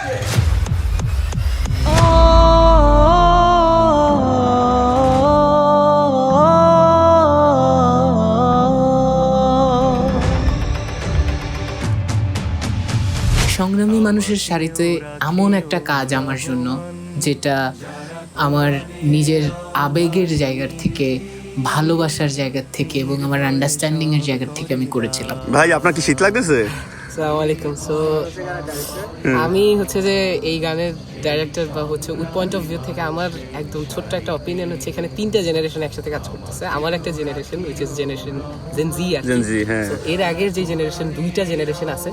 সংগ্রামী মানুষের সারিতে এমন একটা কাজ আমার জন্য, যেটা আমার নিজের আবেগের জায়গার থেকে, ভালোবাসার জায়গার থেকে এবং আমার আন্ডারস্ট্যান্ডিং এর জায়গার থেকে আমি করেছিলাম। ভাই, আপনার কি শীত লাগতেছে? আলাইকুম। সো আমি হচ্ছে যে এই গানের ডাইরেক্টর বা হচ্ছে ওই পয়েন্ট অফ ভিউ থেকে আমার একদম ছোট্ট একটা অপিনিয়ন হচ্ছে এখানে তিনটা জেনারেশন একসাথে কাজ করতেছে। আমার একটা generation which is generation gen Z আর হ্যাঁ। এর আগের যে জেনারেশন দুইটা জেনারেশন আছে।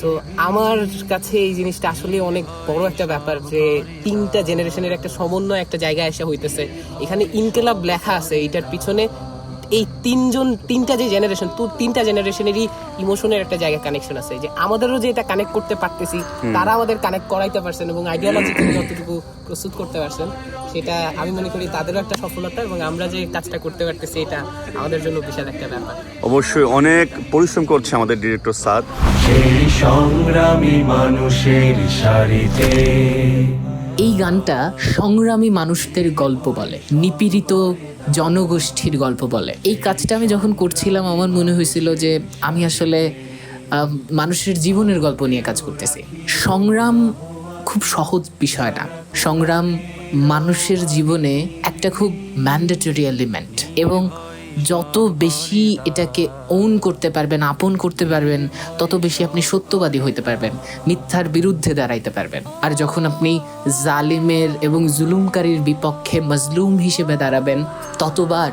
সো আমার কাছে এই জিনিসটা আসলে অনেক বড় একটা ব্যাপার যে তিনটা জেনারেশনের একটা সমন্বয় একটা জায়গায় এসে হইতেছে। এখানে ইনকেলাব লেখা আছে এটার পিছনে এই তিনজন তিনটা যে জেনারেশন তো তিনটা জেনারেশনেরই ইমোশনের একটা জায়গা কানেকশন আছে। যে আমাদেরও যে এটা কানেক্ট করতে পারতেছি তারা আমাদের কানেক্ট করাইতে পারছেন এবং আইডিয়ালজিক্যালি যতটুকু প্রস্তুত করতে পারছেন সেটা আমি মনে করি তাদেরও একটা সফলতা এবং আমরা যে কাজটা করতে পারতেছি এটা আমাদের জন্য বিশাল একটা ব্যাপার। অবশ্যই অনেক পরিশ্রম করছে আমাদের ডিরেক্টর স্যার। সেই সংগ্রামী মানুষের সারিতে এই গানটা সংগ্রামী মানুষদের গল্প বলে, নিপীড়িত জনগোষ্ঠীর গল্প বলে। এই কাজটা আমি যখন করছিলাম, আমার মনে হয়েছিল যে আমি আসলে মানুষের জীবনের গল্প নিয়ে কাজ করতেছি। সংগ্রাম খুব সহজ বিষয় না সংগ্রাম মানুষের জীবনে একটা খুব ম্যান্ডেটরি এলিমেন্ট এবং যত বেশি এটাকে ওন করতে পারবেন, আপন করতে পারবেন, তত বেশি আপনি সত্যবাদী হইতে পারবেন, মিথ্যার বিরুদ্ধে দাঁড়াইতে পারবেন। আর যখন আপনি জালিমের এবং জুলুমকারীর বিপক্ষে মজলুম হিসেবে দাঁড়াবেন, ততবার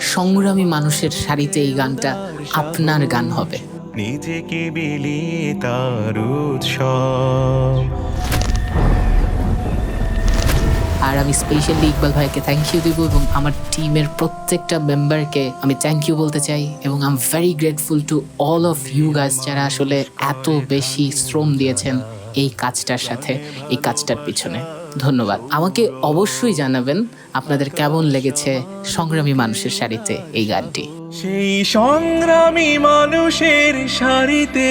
সংগ্রামী মানুষের সারিতে এই গানটা আপনার গান হবে। নিজেকে বিলিয়ে তার উৎসব। আর আমি স্পেশালি ইকবাল ভাইকে থ্যাংক ইউ দিব এবং আমার টিমের প্রত্যেকটা মেম্বারকে আমি থ্যাংক ইউ বলতে চাই এবং I am very grateful to all of you guys যারা আসলে এত বেশি শ্রম দিয়েছেন এই কাজটার সাথে, এই কাজটার পিছনে। ধন্যবাদ। আমাকে অবশ্যই জানাবেন আপনাদের কেমন লেগেছে সংগ্রামী মানুষের সারিতে এই গানটি। সেই সংগ্রামী মানুষের সারিতে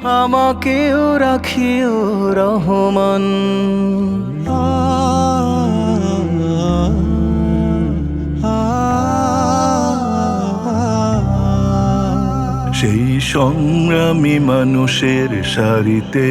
আমাকেও রাখিও রহমান। সেই সংগ্রামী মানুষের সারিতে